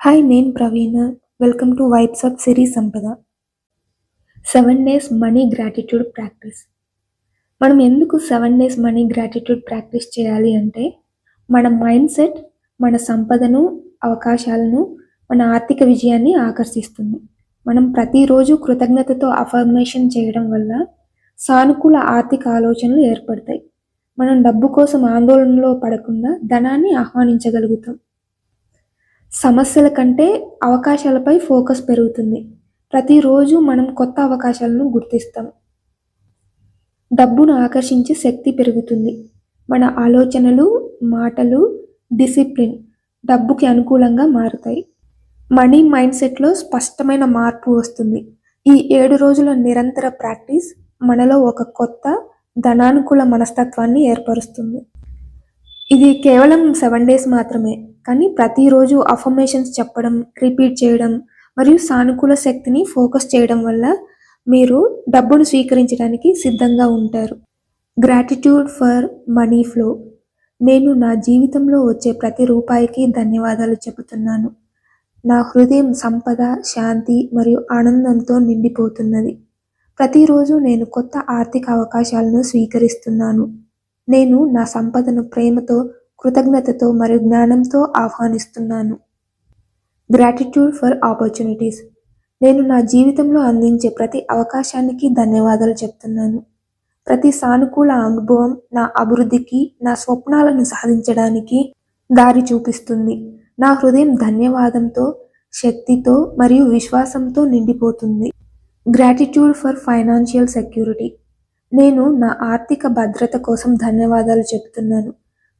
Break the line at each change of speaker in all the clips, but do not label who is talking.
Hi నేను Praveena welcome to vibes of Siri Sampada seven days money gratitude practice మనం ఎందుకు seven days money gratitude practice చేయాలి అంటే మన మైండ్ సెట్ మన సంపదను అవకాశాలను మన ఆర్థిక విజయాన్ని ఆకర్షిస్తుంది. మనం ప్రతిరోజు కృతజ్ఞతతో అఫర్మేషన్ చేయడం వల్ల సానుకూల ఆర్థిక ఆలోచనలు ఏర్పడతాయి. మనం డబ్బు కోసం ఆందోళనలో పడకుండా ధనాన్ని ఆహ్వానించగలుగుతాం. సమస్యల కంటే అవకాశాలపై ఫోకస్ పెరుగుతుంది. ప్రతిరోజు మనం కొత్త అవకాశాలను గుర్తిస్తాం. డబ్బును ఆకర్షించే శక్తి పెరుగుతుంది. మన ఆలోచనలు మాటలు డిసిప్లిన్ డబ్బుకి అనుకూలంగా మారుతాయి. మనీ మైండ్ సెట్లో స్పష్టమైన మార్పు వస్తుంది. ఈ ఏడు రోజుల నిరంతర ప్రాక్టీస్ మనలో ఒక కొత్త ధనానుకూల మనస్తత్వాన్ని ఏర్పరుస్తుంది. ఇది కేవలం సెవెన్ డేస్ మాత్రమే. కానీ ప్రతిరోజు అఫర్మేషన్స్ చెప్పడం రిపీట్ చేయడం మరియు సానుకూల శక్తిని ఫోకస్ చేయడం వల్ల మీరు డబ్బును స్వీకరించడానికి సిద్ధంగా ఉంటారు. గ్రాటిట్యూడ్ ఫర్ మనీ ఫ్లో నేను నా జీవితంలో వచ్చే ప్రతి రూపాయికి ధన్యవాదాలు చెబుతున్నాను. నా హృదయం సంపద శాంతి మరియు ఆనందంతో నిండిపోతున్నది. ప్రతిరోజు నేను కొత్త ఆర్థిక అవకాశాలను స్వీకరిస్తున్నాను. నేను నా సంపదను ప్రేమతో కృతజ్ఞతతో మరియు జ్ఞానంతో ఆహ్వానిస్తున్నాను. గ్రాటిట్యూడ్ ఫర్ ఆపర్చునిటీస్ నేను నా జీవితంలో అందించే ప్రతి అవకాశానికి ధన్యవాదాలు చెప్తున్నాను. ప్రతి సానుకూల అనుభవం నా అభివృద్ధికి నా స్వప్నాలను సాధించడానికి దారి చూపిస్తుంది. నా హృదయం ధన్యవాదంతో శక్తితో మరియు విశ్వాసంతో నిండిపోతుంది. గ్రాటిట్యూడ్ ఫర్ ఫైనాన్షియల్ సెక్యూరిటీ నేను నా ఆర్థిక భద్రత కోసం ధన్యవాదాలు చెప్తున్నాను.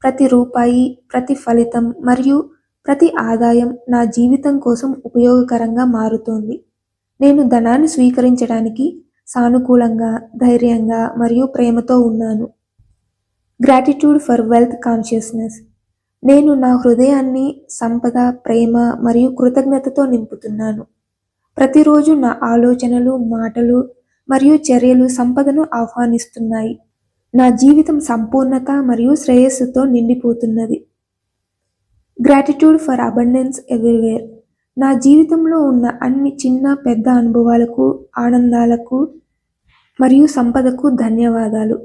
ప్రతి రూపాయి ప్రతి ఫలితం మరియు ప్రతి ఆదాయం నా జీవితం కోసం ఉపయోగకరంగా మారుతోంది. నేను ధనాన్ని స్వీకరించడానికి సానుకూలంగా ధైర్యంగా మరియు ప్రేమతో ఉన్నాను. గ్రాటిట్యూడ్ ఫర్ వెల్త్ కాన్షియస్నెస్ నేను నా హృదయాన్ని సంపద ప్రేమ మరియు కృతజ్ఞతతో నింపుతున్నాను. ప్రతిరోజు నా ఆలోచనలు మాటలు మరియు చర్యలు సంపదను ఆహ్వానిస్తున్నాయి. నా జీవితం సంపూర్ణత మరియు శ్రేయస్సుతో నిండిపోతున్నది. గ్రాటిట్యూడ్ ఫర్ అబండెన్స్ ఎవ్రీవేర్ నా జీవితంలో ఉన్న అన్ని చిన్న పెద్ద అనుభవాలకు ఆనందాలకు మరియు సంపదకు ధన్యవాదాలు.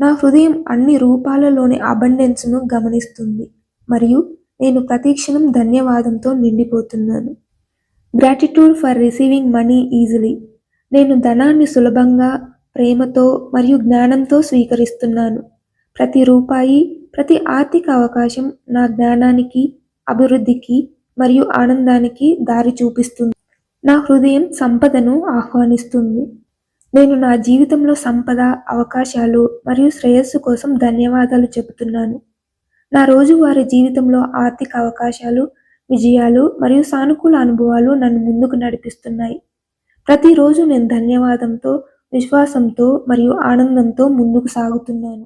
నా హృదయం అన్ని రూపాలలోని అబండెన్స్ను గమనిస్తుంది మరియు నేను ప్రతిక్షణం ధన్యవాదంతో నిండిపోతున్నాను. Gratitude for receiving money easily నేను ధనాన్ని సులభంగా ప్రేమతో మరియు జ్ఞానంతో స్వీకరిస్తున్నాను. ప్రతి రూపాయి ప్రతి ఆర్థిక అవకాశం నా జ్ఞానానికి అభివృద్ధికి మరియు ఆనందానికి దారి చూపిస్తుంది. నా హృదయం సంపదను ఆహ్వానిస్తుంది. నేను నా జీవితంలో సంపద అవకాశాలు మరియు శ్రేయస్సు కోసం ధన్యవాదాలు చెబుతున్నాను. నా రోజువారీ జీవితంలో ఆర్థిక అవకాశాలు విజయాలు మరియు సానుకూల అనుభవాలు నన్ను ముందుకు నడిపిస్తున్నాయి. ప్రతిరోజు నేను ధన్యవాదంతో విశ్వాసంతో మరియు ఆనందంతో ముందుకు సాగుతున్నాను.